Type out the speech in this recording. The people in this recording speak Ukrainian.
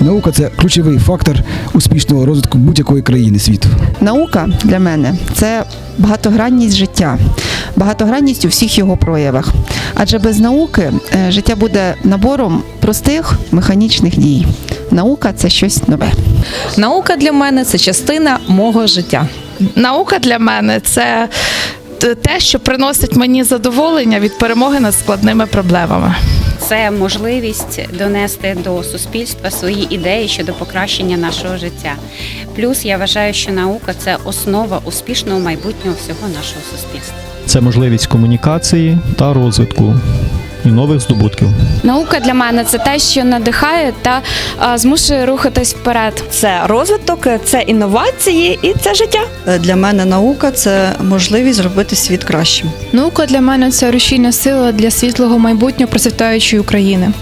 Наука це ключовий фактор успішного розвитку будь-якої країни світу. Наука для мене це багатогранність життя, багатогранність у всіх його проявах. Адже без науки е, життя буде набором простих механічних дій. Наука це щось нове. Наука для мене це частина мого життя. Наука для мене це те, що приносить мені задоволення від перемоги над складними проблемами. Це можливість донести до суспільства свої ідеї щодо покращення нашого життя. Плюс я вважаю, що наука це основа успішного майбутнього всього нашого суспільства. Це можливість комунікації та розвитку і нових здобутків. Наука для мене це те, що надихає та а, змушує рухатись вперед. Це розвиток, це інновації і це життя. Для мене наука це можливість зробити світ кращим. Наука для мене це рушійна сила для світлого майбутнього процвітаючої України.